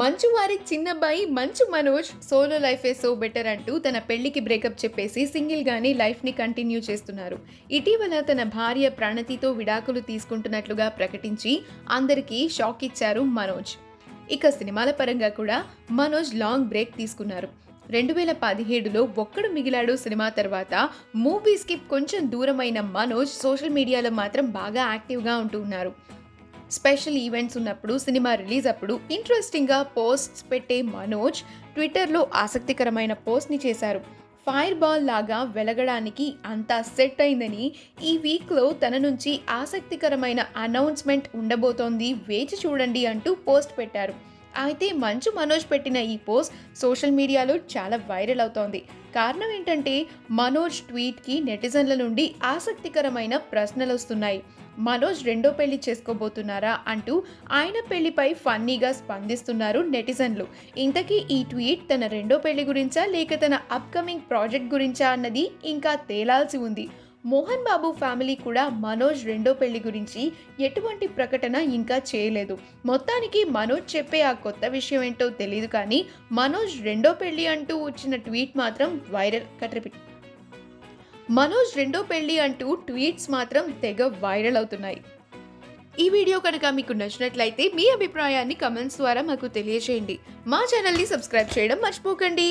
మంచు వారి చిన్నబ్బాయి మంచు మనోజ్ సోలో లైఫే సో బెటర్ అంటూ తన పెళ్ళికి బ్రేకప్ చెప్పేసి సింగిల్గానే లైఫ్ని కంటిన్యూ చేస్తున్నారు. ఇటీవల తన భార్య ప్రణతితో విడాకులు తీసుకుంటున్నట్లుగా ప్రకటించి అందరికీ షాక్ ఇచ్చారు మనోజ్. ఇక సినిమాల పరంగా కూడా మనోజ్ లాంగ్ బ్రేక్ తీసుకున్నారు. రెండు వేల పదిహేడులో ఒక్కడు మిగిలాడు సినిమా తర్వాత మూవీస్కి కొంచెం దూరమైన మనోజ్ సోషల్ మీడియాలో మాత్రం బాగా యాక్టివ్గా ఉంటూ ఉన్నారు. స్పెషల్ ఈవెంట్స్ ఉన్నప్పుడు సినిమా రిలీజ్ అప్పుడు ఇంట్రెస్టింగ్గా పోస్ట్స్ పెట్టే మనోజ్ ట్విట్టర్లో ఆసక్తికరమైన పోస్ట్ని చేశారు. ఫైర్ బాల్ లాగా వెలగడానికి అంతా సెట్ అయిందని ఈ వీక్లో తన నుంచి ఆసక్తికరమైన అనౌన్స్మెంట్ ఉండబోతోంది వేచి చూడండి అంటూ పోస్ట్ పెట్టారు. అయితే మంచు మనోజ్ పెట్టిన ఈ పోస్ట్ సోషల్ మీడియాలో చాలా వైరల్ అవుతోంది. కారణం ఏంటంటే మనోజ్ ట్వీట్కి నెటిజన్ల నుండి ఆసక్తికరమైన ప్రశ్నలు వస్తున్నాయి. మనోజ్ రెండో పెళ్ళి చేసుకోబోతున్నారా అంటూ ఆయన పెళ్ళిపై ఫన్నీగా స్పందిస్తున్నారు నెటిజన్లు. ఇంతకీ ఈ ట్వీట్ తన రెండో పెళ్ళి గురించా లేక తన అప్కమింగ్ ప్రాజెక్ట్ గురించా అన్నది ఇంకా తేలాల్సి ఉంది. మోహన్ బాబు ఫ్యామిలీ కూడా మనోజ్ రెండో పెళ్ళి గురించి ఎటువంటి ప్రకటన ఇంకా చేయలేదు. మొత్తానికి మనోజ్ చెప్పే ఆ కొత్త విషయం ఏంటో తెలియదు కానీ మనోజ్ రెండో పెళ్ళి అంటూ వచ్చిన ట్వీట్ మాత్రం వైరల్ కట్రిపి మనోజ్ రెండో పెళ్ళి అంటూ ట్వీట్స్ మాత్రం తెగ వైరల్ అవుతున్నాయి. ఈ వీడియో కనుక మీకు నచ్చినట్లయితే మీ అభిప్రాయాన్ని కమెంట్స్ ద్వారా మాకు తెలియజేయండి మా ఛానల్ని సబ్స్క్రైబ్ చేయడం మర్చిపోకండి.